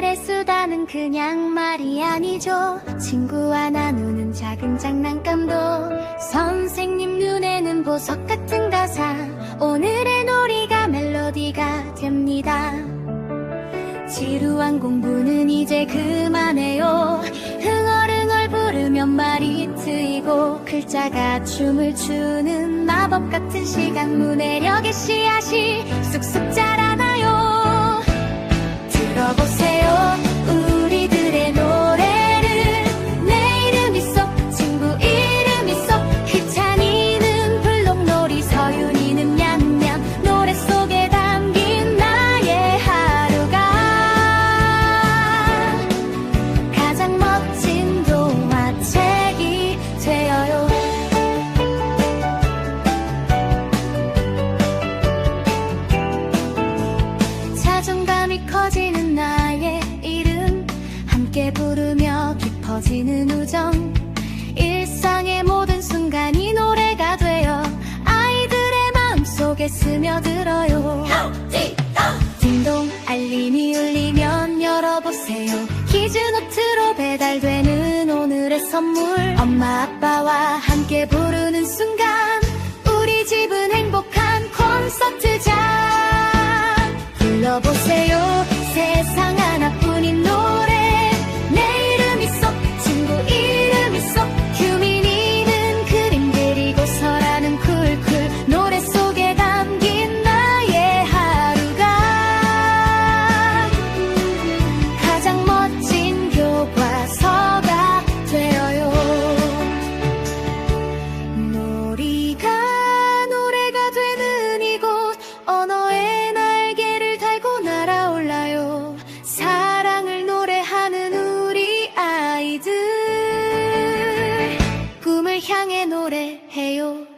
건 그냥 말이 아니죠. 친구와 나누는 작은 장난감도 선생님 눈에는 보석 같은 가사. 오늘의 놀이가 멜로디가 됩니다. 지루한 공부는 이제 그만해요. 흥얼흥얼 부르면 말이 트이고 글자가 춤을 추는 마법 같은 시간. 문해력의 씨앗이 쑥쑥 자라 함께 부르며 깊어지는 우정. 일상의 모든 순간이 노래가 되어 아이들의 마음속에 스며들어요. 딩동 알림이 울리면 열어보세요. 키즈노트로 배달되는 오늘의 선물. 엄마 아빠와 함께 부르는 순간 우리 집은 행복한 콘서트장 향해 노래해요.